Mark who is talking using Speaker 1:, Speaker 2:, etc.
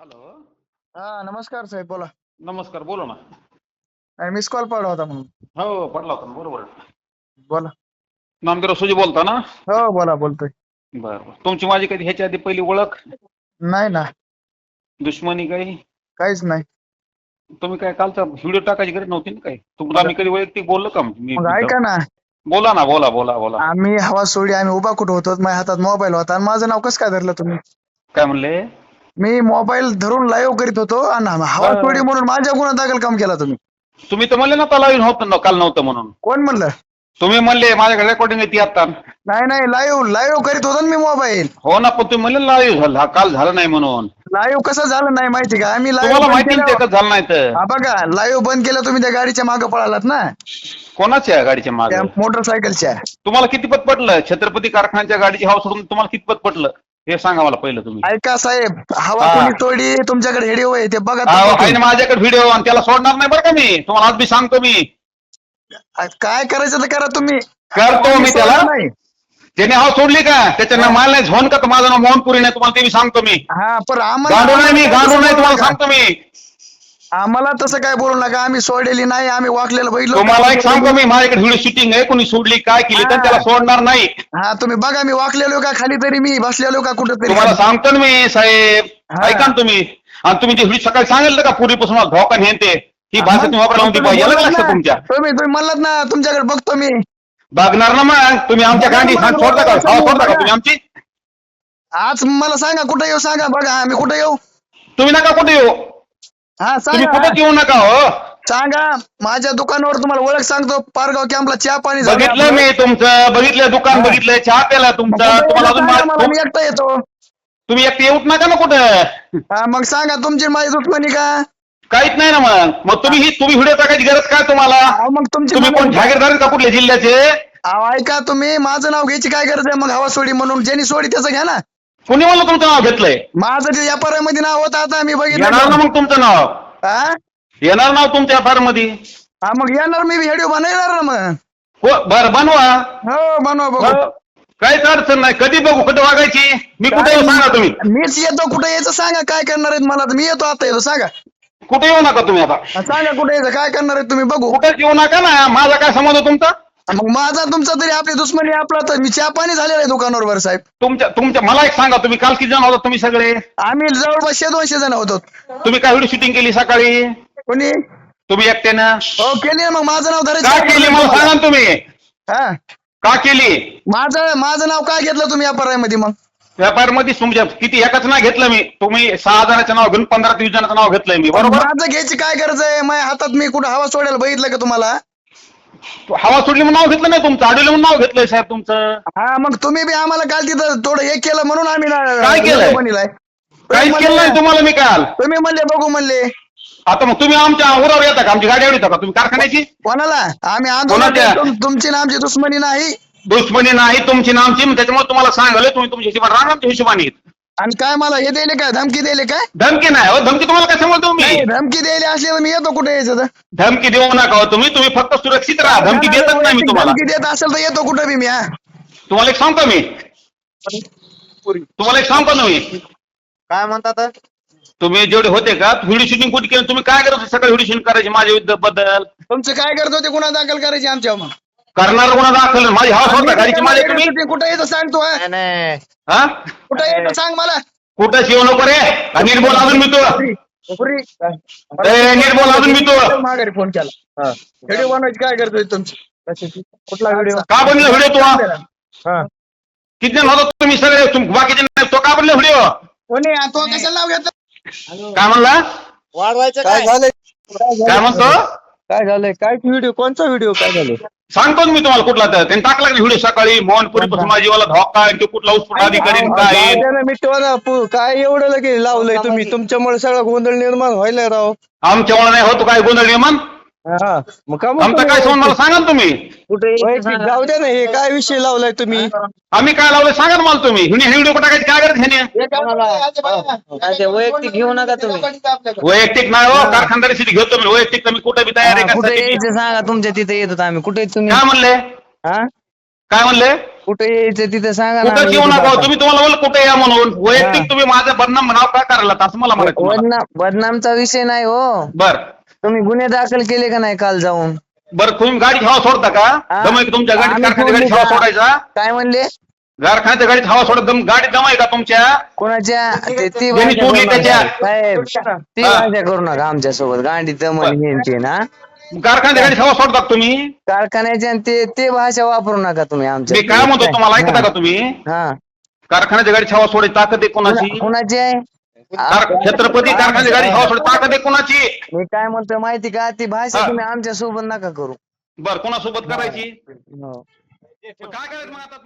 Speaker 1: Hello
Speaker 2: हा नमस्कार साहेब बोला.
Speaker 1: नमस्कार बोला ना.
Speaker 2: नाही मिस कॉल पडला होता म्हणून.
Speaker 1: हो पडला होता ना, बरोबर
Speaker 2: बोला.
Speaker 1: नामदेव सुजी बोलता ना?
Speaker 2: हो बोला बोलतोय.
Speaker 1: बरं बरं तुमची माझी कधी ह्याच्या आधी पहिली ओळख?
Speaker 2: नाही ना.
Speaker 1: दुश्मनी काही?
Speaker 2: काहीच नाही.
Speaker 1: तुम्ही काय कालचा व्हिडिओ टाकायची गरज नव्हती ना काय तुमचा आम्ही कधी वैयक्तिक बोललो का? मी
Speaker 2: मग ऐका ना.
Speaker 1: बोला ना बोला बोला बोला.
Speaker 2: आम्ही हवा सोडी आम्ही उभा कुठं होतो माझ्या हातात मोबाईल होता आणि माझं नाव कसं काय धरलं तुम्ही?
Speaker 1: काय म्हणले?
Speaker 2: मी मोबाईल धरून लाईव्ह करीत होतो आणि हवा. सोडी म्हणून माझ्या गुन्हा दाखल काम केला तुम्ही.
Speaker 1: तुम्ही तर म्हणले ना त्याला नव्हतं काल नव्हतं म्हणून.
Speaker 2: कोण म्हणलं?
Speaker 1: तुम्ही म्हणले माझ्याकडे रेकॉर्डिंग आहे ती आता.
Speaker 2: नाही नाही लाईव्ह लाईव्ह करीत होतो ना मी मोबाईल.
Speaker 1: हो ना पण तुम्ही म्हणले लाईव्ह झालं काल झालं नाही म्हणून.
Speaker 2: लाईव्ह कसं झालं नाही माहिती का? आम्ही
Speaker 1: तुम्हाला
Speaker 2: लाईव्ह
Speaker 1: माहिती ना ते कसं झालं नाही तर.
Speaker 2: हा बघा लाईव्ह बंद केलं तुम्ही त्या गाडीच्या मागे पळालात ना?
Speaker 1: कोणाच्या आहे गाडीच्या मागे?
Speaker 2: त्या मोटरसायकलच्या
Speaker 1: तुम्हाला कितीपत पडलं छत्रपती कारखान्याच्या गाडीची हवा सोडून तुम्हाला कितपत पडलं हे सांगा मला पहिलं तुम्ही.
Speaker 2: ऐका साहेब हवा
Speaker 1: हा.
Speaker 2: कोणी तोडी तुमच्याकडे हेडिओ आहे ते बघा
Speaker 1: अहो,
Speaker 2: तुम्ही.
Speaker 1: आहे ना माझ्याकडे व्हिडिओ आणि त्याला सोडणार नाही बरं का मी. तुम्हाला आज मी सांगतो मी.
Speaker 2: काय करायचं तर करा तुम्ही.
Speaker 1: करतो मी त्याला.
Speaker 2: नाही.
Speaker 1: त्याने हाव सोडली का? त्याच्यानं मला नाही झोन का? तर माझं नाव मोहनपुरी नाही तुम्हाला ते मी सांगतो मी.
Speaker 2: हा पण
Speaker 1: गांडू नाही मी गांडू नाही तुम्हाला
Speaker 2: आम्हाला
Speaker 1: सांगतो मी.
Speaker 2: आम्हाला तसं काय बोलू नका. आम्ही सोडलेली नाही आम्ही वाकलेलं बघितलं
Speaker 1: तुम्हाला एक सांगतो मी? माझ्याकडे व्हिडिओ शूटिंग आहे कोणी सोडली काय केली तर त्याला सोडणार नाही.
Speaker 2: हा तुम्ही बघा मी वाकलेलो का खाली तरी मी बसलेलो का कुठं
Speaker 1: तुम्हाला सांगतो ना मी साहेब. ऐका ना तुम्ही. आणि तुम्ही ते व्हिडिओ सकाळी सांगितलं का पूर्वीपासून मला धोका नेन ते ही भाषा तुम्ही वापरायला नव्हती पाहिजे याला लक्षात तुमच्या.
Speaker 2: तुम्ही तुम्ही म्हणलात ना तुमच्याकडे बघतो मी.
Speaker 1: बघणार ना मग. तुम्ही आमच्या गांडी सांग सोडता का? सोडता का तुम्ही आमची?
Speaker 2: आज मला सांगा कुठे येऊ सांगा बघा आम्ही कुठे येऊ?
Speaker 1: तुम्ही नका कुठे येऊ.
Speaker 2: हा
Speaker 1: तुम्ही
Speaker 2: सांगा
Speaker 1: येऊ नका हो?
Speaker 2: सांगा. माझ्या दुकानावर तुम्हाला ओळख सांगतो. पारगाव कॅम्पला चहा पाणी झालं.
Speaker 1: बघितलं. मी तुमचं. बघितलं दुकान. बघितलं चहा प्याला
Speaker 2: मग
Speaker 1: तुमचा.
Speaker 2: कुठे
Speaker 1: तुम्हाला
Speaker 2: येऊ
Speaker 1: अजून
Speaker 2: सांगा
Speaker 1: मा-
Speaker 2: मला, मी एकटा येतो.
Speaker 1: तुम्ही एकटे येऊच नका ना कुठं?
Speaker 2: हा मग सांगा तुमची माझी दुश्मनी का?
Speaker 1: काहीच नाही ना मग. मग तुम्ही ही तुम्ही व्हिडिओ टाकायची गरज काय तुम्हाला?
Speaker 2: अहो, मग तुमची
Speaker 1: तुम्ही कोण
Speaker 2: मला-
Speaker 1: जागीरदार का कुठल्या जिल्ह्याचे?
Speaker 2: अहो, ऐका तुम्ही. माझं नाव घ्यायची काय गरज आहे? मग हवा सोडी म्हणून. ज्यांनी सोडी त्याचं घ्या ना.
Speaker 1: कुणी मला तुमचं नाव घेतलंय?
Speaker 2: माझं जे व्यापारामध्ये नाव होतं आता मी
Speaker 1: येणार ना
Speaker 2: बघितलं
Speaker 1: मग तुमचं नाव?
Speaker 2: हा
Speaker 1: येणार नाव तुमच्या फारमध्ये
Speaker 2: हा, मग येणार मी व्हिडिओ बनवणार ना मग.
Speaker 1: बर बनवा.
Speaker 2: हो बनवा बघू.
Speaker 1: हो. काहीच अडचण नाही. कधी बघू कुठे वागायची? मी कुठे येऊ सांगा तुम्ही.
Speaker 2: मीच येतो कुठे यायचं सांगा काय करणार आहेत मला? मी येतो आता येतो सांगा.
Speaker 1: कुठे येऊ नका तुम्ही आता?
Speaker 2: हा, सांगा कुठे यायचं काय करणार आहेत तुम्ही बघू.
Speaker 1: कुठेच येऊ नका ना. माझा काय संबंध तुमचा?
Speaker 2: हा, मग माझा तुमचा तरी आपली दुश्मनी आपला तर मी चहा पाणी झालेलं आहे दुकानावर बरं साहेब.
Speaker 1: तुमच्या तुमच्या मला एक सांगा तुम्ही काल किती जण होता तुम्ही सगळे?
Speaker 2: आम्ही जवळपास दोनशे जण होतो.
Speaker 1: तुम्ही काय व्हिडिओ शूटिंग केली सकाळी?
Speaker 2: कोणी?
Speaker 1: तुम्ही एकट्यानं?
Speaker 2: हो केली ना मग. माझं नाव
Speaker 1: का
Speaker 2: धरायचं
Speaker 1: केली? मला सांगा ना तुम्ही.
Speaker 2: हा.
Speaker 1: का केली?
Speaker 2: माझं माझं नाव काय घेतलं तुम्ही व्यापारामध्ये मग?
Speaker 1: व्यापारमध्ये तुमच्या किती एकाच नाव घेतलं मी. तुम्ही सहा जणांचं नाव घेऊन पंधरा ते वीस जणांचं नाव घेतलंय मी. बरोबर?
Speaker 2: माझं घ्यायची काय गरज आहे? माझ्या हातात मी कुठं हवा सोडायला बघितलं का तुम्हाला?
Speaker 1: हवा सोडली म्हणून नाव घेतलं नाही तुमचं आडवलं म्हणून नाव घेतलंय साहेब तुमचं.
Speaker 2: हा मग तुम्ही बी आम्हाला काल तिथं थोडं हे केलं म्हणून आम्ही ना-
Speaker 1: काय केलंय?
Speaker 2: बनवलाय.
Speaker 1: काहीच केलं नाही तुम्हाला मी काल.
Speaker 2: तुम्ही म्हणले बघू म्हणले.
Speaker 1: आता मग तुम्ही आमच्या उरावर येता का? आमची गाडी आवडता का तुम्ही कारखान्याची?
Speaker 2: कोणाला? आम्ही आंदोलन
Speaker 1: कोणाच्या?
Speaker 2: तुम- तुमची ना आमची दुश्मनी नाही.
Speaker 1: दुश्मनी नाही तुमची नामची. मग त्याच्यामुळे तुम्हाला सांगले तुम्ही तुमच्या हिशोबाने राहा आमच्या हिशोबाने.
Speaker 2: आणि काय मला हे द्यायले काय? धमकी काय?
Speaker 1: धमकी नाही हो धमकी तुम्हाला काय सांगतो मी?
Speaker 2: नाही धमकी द्यायले असले तर मी येतो कुठे यायचं तर?
Speaker 1: धमकी देऊ नका हो तुम्ही तुम्ही फक्त सुरक्षित राहा धमकी देतच नाही मी तुम्हाला.
Speaker 2: धमकी देत असेल तर येतो कुठे बी मी हा?
Speaker 1: तुम्हाला एक सांगतो मी? तुम्हाला एक सांगतो ना मी
Speaker 3: काय म्हणतात
Speaker 1: तुम्ही जेवढे होते का व्हिडिओ शूटिंग कुठे केलं? तुम्ही काय करत होते? सगळं व्हिडिओ शूटिंग करायचे माझ्या विरुद्ध बद्दल
Speaker 2: तुमचं काय करत होते? गुन्हा दाखल करायचे आमच्यावर मग.
Speaker 1: करणार कोणा दाखल? माझी हाऊस होता गाडीची मालिक तुम्ही?
Speaker 2: कुठे सांगतो हा?
Speaker 3: नाही, नाही.
Speaker 1: हा?
Speaker 2: कुठे सांग मला.
Speaker 1: कुठंच येऊ नको रे हा, नीट बोल अजून मी तू
Speaker 2: पुरी.
Speaker 1: ए, नीट बोल अजून मी तू
Speaker 2: माघारी फोन केला.
Speaker 3: हा.
Speaker 2: व्हिडिओ बनवायची काय करतोय तुमची? कुठला व्हिडिओ
Speaker 1: का बनलं व्हिडिओ तू
Speaker 3: हा.
Speaker 1: किती जण होता तुम्ही सगळे? तुम- बाकीचे नाही, तो का बनलं व्हिडिओ
Speaker 2: कोणी? तो कशाला नाव घेतलं?
Speaker 1: काय म्हणला?
Speaker 3: वाढवायचं
Speaker 2: काय
Speaker 3: काय?
Speaker 2: झालंय?
Speaker 1: काय म्हणतो?
Speaker 2: काय झालंय? काय व्हिडिओ कोणचा व्हिडिओ काय झालं
Speaker 1: सांगतो मी तुम्हाला कुठला तर. त्यांनी टाकला व्हिडिओ सकाळी? मोहनपुरी पासून माझी वाला धोका आहे, तो कुठला उत्स्फोट अधिकारी काय.
Speaker 2: मिटवा काय एवढं लगे लावलंय तुम्ही? तुमच्यामुळे सगळा गोंधळ निर्माण व्हायला राव.
Speaker 1: आमच्या मला नाही होतो काय गोंधळ निर्माण?
Speaker 2: हा. मग का
Speaker 1: आमचा काय संबंध मला सांगा ना तुम्ही.
Speaker 3: कुठे
Speaker 2: वैयक्तिक जाऊ द्या ना हे काय विषय लावलाय तुम्ही?
Speaker 1: आम्ही काय लावलं सांगा ना मला तुम्ही. हिने व्हिडिओ टाकायची काय करत ह्याने
Speaker 3: वैयक्तिक घेऊ नका तुम्ही.
Speaker 1: वैयक्तिक नाही हो कारखानदारी घेतो मी. वैयक्तिक तर मी कुठे बी तयार आहे
Speaker 3: कुठे
Speaker 1: कशासाठी.
Speaker 3: यायचं सांगा तुमच्या तिथे येतो आम्ही. कुठे तुम्ही?
Speaker 1: काय म्हणले?
Speaker 3: हा?
Speaker 1: काय म्हणले?
Speaker 4: कुठे यायचं तिथं सांगा ना
Speaker 1: कुठं
Speaker 4: आम्ही
Speaker 1: येऊ
Speaker 4: इथं
Speaker 1: नका
Speaker 4: जातो.
Speaker 1: तुम्ही तुम्हाला बोल कुठे या म्हणून?
Speaker 4: हा.
Speaker 1: वैयक्तिक तुम्ही माझं बदनाम नाव काय करायला असं मला म्हणायचं तुम्हाला.
Speaker 4: बदनाम बदनामचा विषय नाही हो.
Speaker 1: बर.
Speaker 4: तुम्ही गुन्हे दाखल केले का नाही काल जाऊन?
Speaker 1: बर तुम्ही गाडी हवा सोडता का. दम आहे का तुमच्या गाडी
Speaker 4: आम्ही
Speaker 1: गाडीत हवा
Speaker 4: का?
Speaker 1: सोडायचा?
Speaker 4: काय म्हणले?
Speaker 1: कारखान्याच्या गाडीत हवा सोडत दम गाडी दम आहे का तुमच्या?
Speaker 4: कोणाच्या? ते ती
Speaker 1: ज्यांनी
Speaker 4: भाषा
Speaker 1: सोडली
Speaker 4: करू नका. साहेब ती
Speaker 1: हा.
Speaker 4: भाषा करू नका आमच्यासोबत गांडी दमन ना?
Speaker 1: कारखान्याच्या गाडीत हवा सोडता का तुम्ही?
Speaker 4: कारखान्याच्या आणि ते ते भाषा वापरू नका तुम्ही आमच्या
Speaker 1: मी काय म्हणतो तुम्हाला ऐकता का तुम्ही?
Speaker 4: हा.
Speaker 1: कारखान्याच्या गाडीत हवा सोडायची ताकद आहे कोणाची?
Speaker 4: कुणा- कुणाची आहे?
Speaker 1: छत्रपती कारखान्याच्या गाडीत हवा सोडायची ताकद आहे कोणाची?
Speaker 4: मी काय म्हणतो माहिती का? ती भाषा
Speaker 1: हा.
Speaker 4: तुम्ही आमच्यासोबत नका करू.
Speaker 1: बर कोणासोबत करायची?
Speaker 4: हो.
Speaker 1: काय करायचं मग आता?